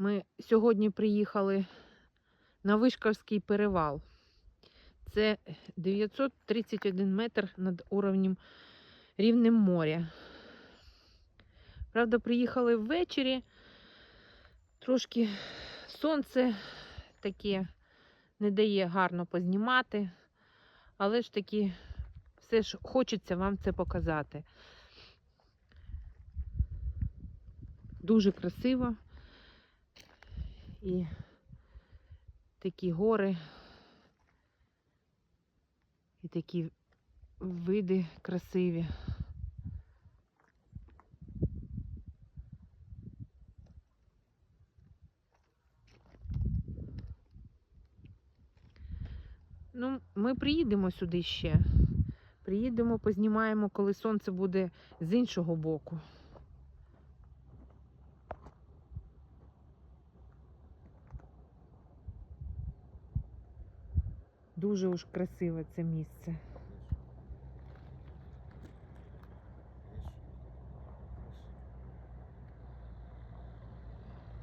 Ми сьогодні приїхали на Вишківський перевал. Це 931 метр над уровнем рівнем моря. Правда, приїхали ввечері. Трошки сонце таке не дає гарно познімати, але ж таки все ж хочеться вам це показати. Дуже красиво і такі гори, і такі види красиві. Ну, ми приїдемо сюди ще. Приїдемо, познімаємо, коли сонце буде з іншого боку. Дуже уж красиве це місце.